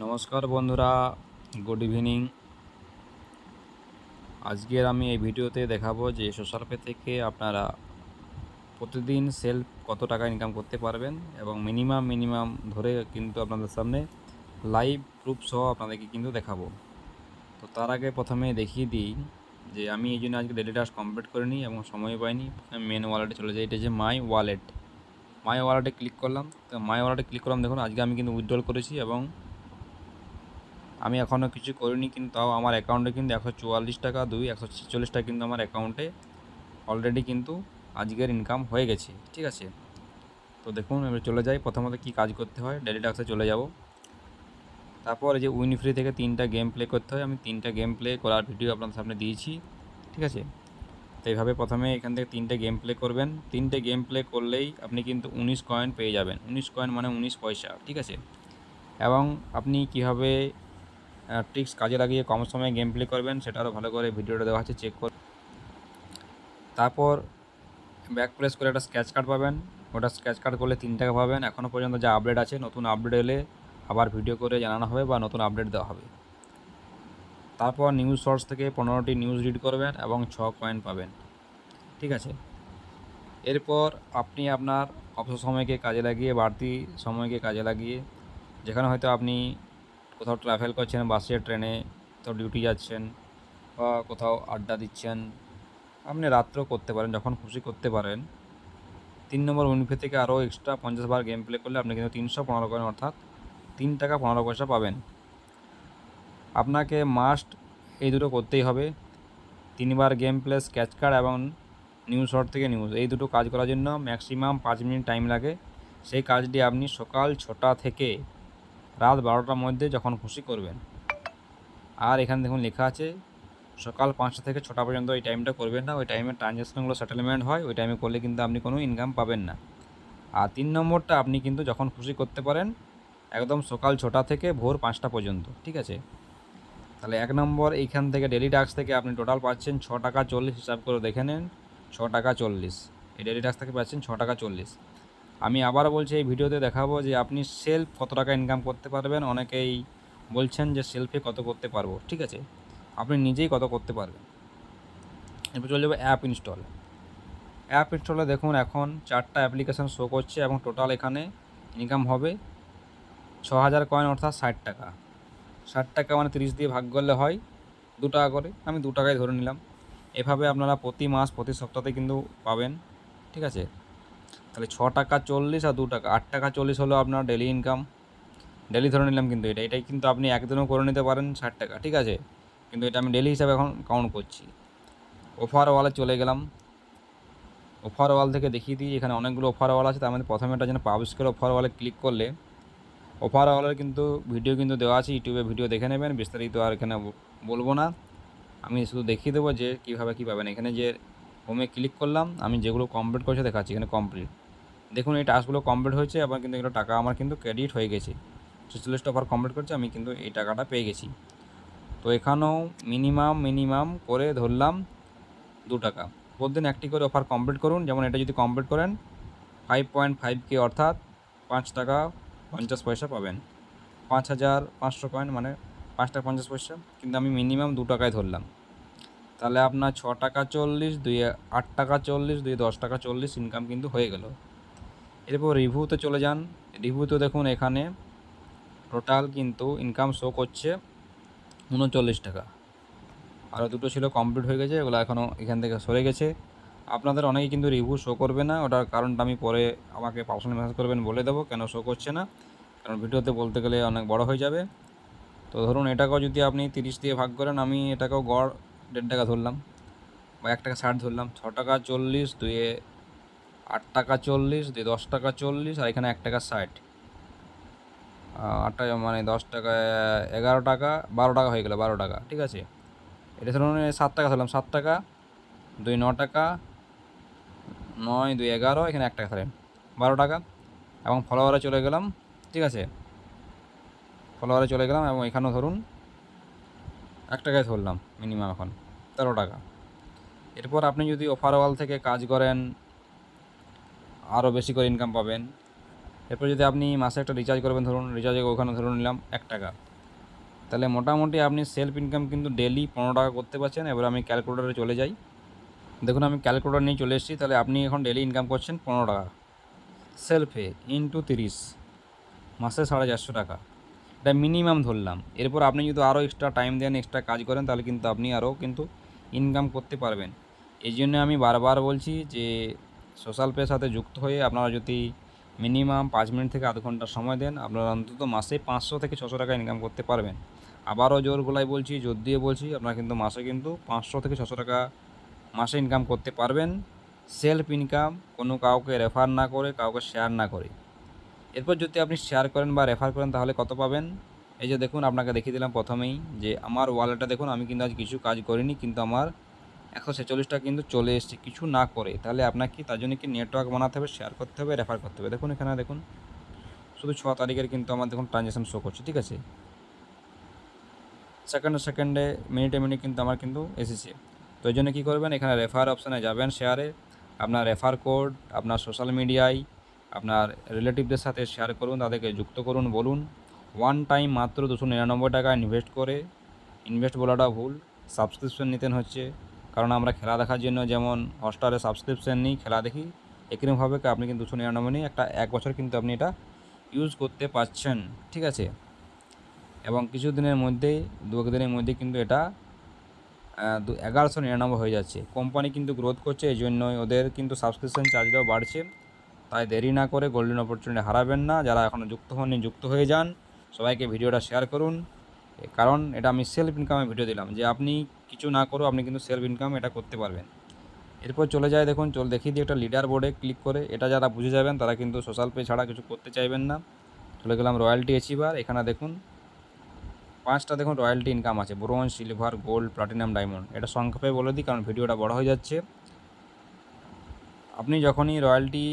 নমস্কার বন্ধুরা, good evening. আজকের আমি এই ভিডিওতে দেখাবো যে সোশ্যাল পে থেকে আপনারা প্রতিদিন সেলফ কত টাকা ইনকাম করতে পারবেন এবং মিনিমাম মিনিমাম ধরে কিন্তু আপনাদের সামনে লাইভ প্রুফ সহ আপনাদেরকে কিন্তু দেখাবো। তো তার আগে প্রথমে দেখিয়ে দিই যে আমি এই জন্য আজকে ডেলি টাস্ক কমপ্লিট করিনি এবং সময় পাইনি। মেন ওয়ালেটে চলে যাই, এটা যে মাই ওয়ালেট মাই ওয়ালেটে ক্লিক করলাম। তো মাই ওয়ালেটে ক্লিক করলাম, দেখুন আজকে আমি কিন্তু উইথড্রল করেছি এবং আমি এখনও কিছু করিনি, কিন্তু তাও আমার অ্যাকাউন্টে কিন্তু একশো চুয়াল্লিশ টাকা, দুই একশো ছেচল্লিশ টাকা কিন্তু আমার অ্যাকাউন্টে অলরেডি কিন্তু আজকের ইনকাম হয়ে গেছে, ঠিক আছে? তো দেখুন, এবার চলে যাই। প্রথমত কী কাজ করতে হয়? ডেলি টাক্সে চলে যাব। তারপর এই যে উইনফ্রি থেকে তিনটা গেম প্লে করতে হয়। আমি তিনটা গেম প্লে করার ভিডিও আপনাদের সামনে দিয়েছি, ঠিক আছে? তো এইভাবে প্রথমে এখান থেকে তিনটে গেম প্লে করবেন। তিনটে গেম প্লে করলেই আপনি কিন্তু উনিশ কয়েন পেয়ে যাবেন। উনিশ কয়েন মানে উনিশ পয়সা, ঠিক আছে? এবং আপনি কীভাবে ট্রিক্স কাজে লাগিয়ে কম সময়ে গেম প্লে করবেন, সেটা আরও ভালো করে ভিডিওটা দেওয়া আছে চেক কর তারপর ব্যাক প্রেস করে একটা স্ক্যাচ কার্ড পাবেন। ওটা স্ক্যাচ কার্ড করলে তিন টাকা পাবেন। এখনও পর্যন্ত যা আপডেট আছে, নতুন আপডেট এলে আবার ভিডিও করে জানানো হবে বা নতুন আপডেট দেওয়া হবে। তারপর নিউজ সোর্স থেকে পনেরোটি নিউজ রিড করবেন এবং ছ কয়েন পাবেন। ঠিক আছে? এরপর আপনি আপনার অবসর সময়কে কাজে লাগিয়ে, বাড়তি সময়কে কাজে লাগিয়ে, যেখানে হয়তো আপনি কোথাও ট্রাভেল করছেন বাসে ট্রেনে কোথাও ডিউটি যাচ্ছেন বা কোথাও আড্ডা দিচ্ছেন, আপনি রাত্রেও করতে পারেন, যখন খুশি করতে পারেন। তিন নম্বর উইনফে থেকে আরও এক্সট্রা পঞ্চাশ বার গেম প্লে করলে আপনি কিন্তু তিনশো পনেরো কয়েন অর্থাৎ তিন টাকা পনেরো পয়সা পাবেন। আপনাকে মাস্ট এই দুটো করতেই হবে। তিনবার গেম প্লে স্ক্যাচ কার্ড এবং নিউজ শর্ট থেকে নিউজ এই দুটো কাজ করার জন্য ম্যাক্সিমাম পাঁচ মিনিট টাইম লাগে। সেই কাজটি আপনি সকাল ছটা থেকে রাত বারোটার মধ্যে যখন খুশি করবেন। আর এখানে দেখুন লেখা আছে, সকাল পাঁচটা থেকে ছটা পর্যন্ত ওই টাইমটা করবেন না। ওই টাইমে ট্রানজ্যাকশনগুলো সেটেলমেন্ট হয়, ওই টাইমে করলে কিন্তু আপনি কোনো ইনকাম পাবেন না। আর তিন নম্বরটা আপনি কিন্তু যখন খুশি করতে পারেন, একদম সকাল ছটা থেকে ভোর পাঁচটা পর্যন্ত, ঠিক আছে? তাহলে এক নম্বর, এইখান থেকে ডেলি টাক্স থেকে আপনি টোটাল পাচ্ছেন ছ টাকা চল্লিশ, হিসাব করে দেখে নেন, ছ টাকা চল্লিশ। এই ডেলি টাক্স থেকে পাচ্ছেন ছ টাকা চল্লিশ। আমি আবার বলছি, এই ভিডিওতে দেখাবো যে আপনি সেলফ কত টাকা ইনকাম করতে পারবেন। অনেকেই বলছেন যে সেলফে কত করতে পারব, ঠিক আছে? আপনি নিজেই কত করতে পারবেন। এরপর চলে যাব অ্যাপ ইনস্টল অ্যাপ ইনস্টলে দেখুন, এখন চারটা অ্যাপ্লিকেশান শো করছে এবং টোটাল এখানে ইনকাম হবে ছ হাজার কয়েন অর্থাৎ ষাট টাকা। ষাট টাকা মানে তিরিশ দিয়ে ভাগ করলে হয় দু টাকা করে। আমি দু টাকায় ধরে নিলাম। এভাবে আপনারা প্রতি মাস, প্রতি সপ্তাহে কিন্তু পাবেন, ঠিক আছে? তাহলে ছ টাকা চল্লিশ আর দু টাকা, আট টাকা চল্লিশ হলো আপনার ডেলি ইনকাম ডেলি ধরে নিলাম কিন্তু এটা, এটাই কিন্তু আপনি একদিনও করে নিতে পারেন ষাট টাকা, ঠিক আছে? কিন্তু এটা আমি ডেলি হিসাবে এখন কাউন্ট করছি। অফার ওয়ালে চলে গেলাম। অফার ওয়াল থেকে দেখিয়ে দিই, এখানে অনেকগুলো অফার ওয়াল আছে, তার মধ্যে প্রথমে একটা যেন পাবলিশের অফার ওয়ালে ক্লিক করলে অফার ওয়ালের কিন্তু ভিডিও কিন্তু দেওয়া আছে ইউটিউবে ভিডিও দেখে নেবেন, বিস্তারিত আর এখানে বলব না। আমি শুধু দেখিয়ে দেবো যে কীভাবে কী পাবেন। এখানে যে হোমে ক্লিক করলাম, আমি যেগুলো কমপ্লিট করেছে দেখাচ্ছি, এখানে কমপ্লিট দেখুন, এই টাস্কগুলো কমপ্লিট হয়েছে, আবার কিন্তু এগুলো টাকা আমার কিন্তু ক্রেডিট হয়ে গেছে। ছেচল্লিশটা অফার কমপ্লিট করছে, আমি কিন্তু এই টাকাটা পেয়ে গেছি। তো এখানেও মিনিমাম মিনিমাম করে ধরলাম দু টাকা। প্রতিদিন একটি করে অফার কমপ্লিট করুন, যেমন এটা যদি কমপ্লিট করেন ফাইভ পয়েন্ট ফাইভ কে অর্থাৎ পাঁচ টাকা পঞ্চাশ পয়সা পাবেন। পাঁচ হাজার পাঁচশো কয়েন মানে পাঁচ টাকা পঞ্চাশ পয়সা, কিন্তু আমি মিনিমাম দু টাকায় ধরলাম। তাহলে আপনার ছ টাকা চল্লিশ, দুই আট টাকা চল্লিশ, দুই দশ টাকা চল্লিশ ইনকাম কিন্তু হয়ে গেল। এরপর রিভিউতে চলে যান। রিভিউতে দেখুন এখানে টোটাল কিন্তু ইনকাম শো করছে উনচল্লিশ টাকা। আরও দুটো ছিল কমপ্লিট হয়ে গেছে, এগুলো এখনও এখান থেকে সরে গেছে। আপনাদের অনেকেই কিন্তু রিভিউ শো করবে না, ওটার কারণটা আমি পরে আমাকে পার্সোনাল মেসেজ করবেন বলে দেবো, কেন শো করছে না। কারণ ভিডিওতে বলতে গেলে অনেক বড় হয়ে যাবে। তো ধরুন এটাকেও যদি আপনি তিরিশ দিয়ে ভাগ করেন, আমি এটাকেও গড় দেড় টাকা ধরলাম বা এক টাকা ষাট ধরলাম, ছ টাকা চল্লিশ দুয়ে আট টাকা চল্লিশ দুই দশ টাকা চল্লিশ, আর এখানে এক টাকা ষাট। আট টাকা মানে দশ টাকা, এগারো টাকা, বারো টাকা হয়ে গেলো, বারো টাকা, ঠিক আছে? এটা ধরুন সাত টাকা ধরলাম, সাত টাকা, দুই ন টাকা, নয়, দুই এগারো, এখানে এক টাকা ধরেন, বারো টাকা, এবং ফলোয়ারে চলে গেলাম, ঠিক আছে? ফলোয়ারে চলে গেলাম, এবং এখানেও ধরুন এক টাকায় ধরলাম মিনিমাম এখন, তেরো টাকা। এরপর আপনি যদি অফার ওয়াল থেকে কাজ করেন আরও বেশি করে ইনকাম পাবেন। এরপর যদি আপনি মাসে একটা রিচার্জ করবেন, ধরুন রিচার্জে ওখানে ধরুন নিলাম এক টাকা। তাহলে মোটামুটি আপনি সেলফ ইনকাম কিন্তু ডেলি পনেরো টাকা করতে পারছেন। এবার আমি ক্যালকুলেটারে চলে যাই। দেখুন, আমি ক্যালকুলেটার নিয়ে চলে এসেছি। তাহলে আপনি এখন ডেলি ইনকাম করছেন পনেরো টাকা। সেলফে ইন্টু তিরিশ। মাসে সাড়ে চারশো টাকা। এটা মিনিমাম ধরলাম। এরপর আপনি যদি আরও এক্সট্রা টাইম দেন এক্সট্রা কাজ করেন, তাহলে কিন্তু আপনি আরও কিন্তু ইনকাম করতে পারবেন। এই জন্য আমি বারবার বলছি যে সোশ্যাল পের সাথে যুক্ত হয়ে আপনারা যদি মিনিমাম পাঁচ মিনিট থেকে আধ ঘণ্টা সময় দেন, আপনারা অন্তত মাসে পাঁচশো থেকে ছশো টাকা ইনকাম করতে পারবেন। আবারও জোর গলায় বলছি, জোর দিয়ে বলছি, আপনারা কিন্তু মাসে কিন্তু পাঁচশো থেকে ছশো টাকা মাসে ইনকাম করতে পারবেন। সেলফ ইনকাম কোনো কাউকে রেফার না করে, কাউকে শেয়ার না করে। এরপর যদি আপনি শেয়ার করেন বা রেফার করেন, তাহলে কত পাবেন? এই যে দেখুন, আপনাকে দেখিয়ে দিলাম প্রথমেই যে আমার ওয়ালেটটা দেখুন, আমি কিন্তু আজ কিছু কাজ করিনি, কিন্তু আমার একশো ছেচল্লিশটা কিন্তু চলে এসেছে, কিছু না করে। তাহলে আপনাকে তার জন্য কি নেটওয়ার্ক বানাতে হবে শেয়ার করতে হবে রেফার করতে হবে? দেখুন এখানে, দেখুন। শুধু ছ তারিখের কিন্তু আমার দেখুন ট্রানজ্যাকশন শো করছে, ঠিক আছে? সেকেন্ডে সেকেন্ডে মিনিটে মিনিট কিন্তু আমার কিন্তু এসেছে। তো এই জন্য কী করবেন, এখানে রেফার অপশানে যাবেন শেয়ারে আপনার রেফার কোড আপনার সোশ্যাল মিডিয়ায় আপনার রিলেটিভদের সাথে শেয়ার করুন, তাদেরকে যুক্ত করুন, বলুন। ওয়ান টাইম মাত্র দুশো নিরানব্বই টাকা ইনভেস্ট করে ইনভেস্ট বলাটা ভুল। সাবস্ক্রিপশন নিতেন হচ্ছে। কারণ আমরা খেলা দেখার জন্য যেমন হটস্টারে সাবস্ক্রিপশন নিই, খেলা দেখি একরকমভাবে আপনি কিন্তু দুশো নিরানব্বই নিয়ে একটা এক বছর কিন্তু আপনি এটা ইউজ করতে পারছেন, ঠিক আছে? এবং কিছু দিনের মধ্যেই দু দিনের মধ্যে কিন্তু এটা এগারোশো নিরানব্বই হয়ে যাচ্ছে। কোম্পানি কিন্তু গ্রোথ করছে, এই জন্যই ওদের কিন্তু সাবস্ক্রিপশন চার্জটাও বাড়ছে। তাই দেরি না করে গোল্ডেন অপরচুনিটি হারাবেন না। যারা এখনও যুক্ত হননি, যুক্ত হয়ে যান। সবাইকে ভিডিওটা শেয়ার করুন। কারণ এটা আমি সেলফ ইনকামে ভিডিও দিলাম, যে আপনি কিছু না করেও আপনি কিন্তু সেলফ ইনকাম এটা করতে পারবেন। এরপর চলে যায় দেখুন, চল দেখিয়ে দিই একটা লিডার বোর্ডে ক্লিক করে, এটা যারা বুঝে যাবেন, তারা কিন্তু সোশ্যাল পে ছাড়া কিছু করতে চাইবেন না। চলে গেলাম রয়্যালটি অ্যাচিভার এখানে দেখুন, পাঁচটা দেখুন রয়্যালটি ইনকাম আছে bronze silver gold platinum diamond এটা সংক্ষেপে বলে দিই, কারণ ভিডিওটা বড় হয়ে যাচ্ছে। আপনি যখনই রয়্যালটি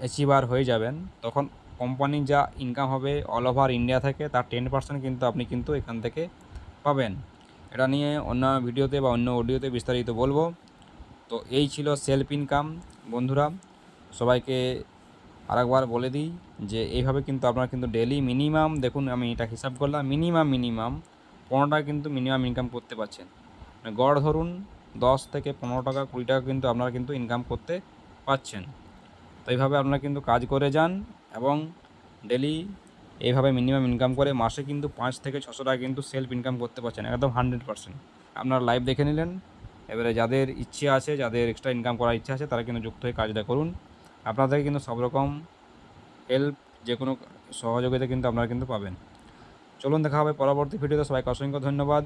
অ্যাচিভার হয়ে যাবেন, তখন কোম্পানির যা ইনকাম হবে অল ওভার ইন্ডিয়া থেকে, তার টেন পার্সেন্ট কিন্তু আপনি কিন্তু এখান থেকে পাবেন। এটা নিয়ে অন্য ভিডিওতে বা অন্য অডিওতে বিস্তারিত বলব। তো এই ছিল সেলফ ইনকাম বন্ধুরা। সবাইকে আরেকবার বলে দিই যে, এইভাবে কিন্তু আপনারা কিন্তু ডেলি মিনিমাম দেখুন আমি এটা হিসাব করলাম মিনিমাম মিনিমাম পনেরো টাকা কিন্তু মিনিমাম ইনকাম করতে পারছেন। মানে গড় ধরুন দশ থেকে পনেরো টাকা, কুড়ি টাকা কিন্তু আপনারা কিন্তু ইনকাম করতে পারছেন। তো এইভাবে আপনারা কিন্তু কাজ করে যান এবং ডেলি এইভাবে মিনিমাম ইনকাম করে মাসে কিন্তু পাঁচ থেকে ছশো টাকা কিন্তু সেলফ ইনকাম করতে পারছেন, একদম হান্ড্রেড পার্সেন্ট আপনারা লাইভ দেখে নিলেন, এবারে যাদের ইচ্ছে আছে, যাদের এক্সট্রা ইনকাম করার ইচ্ছা আছে, তারা কিন্তু যুক্ত হয়ে কাজটা করুন। আপনাদের কিন্তু সব রকম হেল্প যে কোনো সহযোগিতা কিন্তু আপনারা কিন্তু পাবেন। চলুন দেখা হবে পরবর্তী ভিডিওতে সবাইকে অসংখ্য ধন্যবাদ।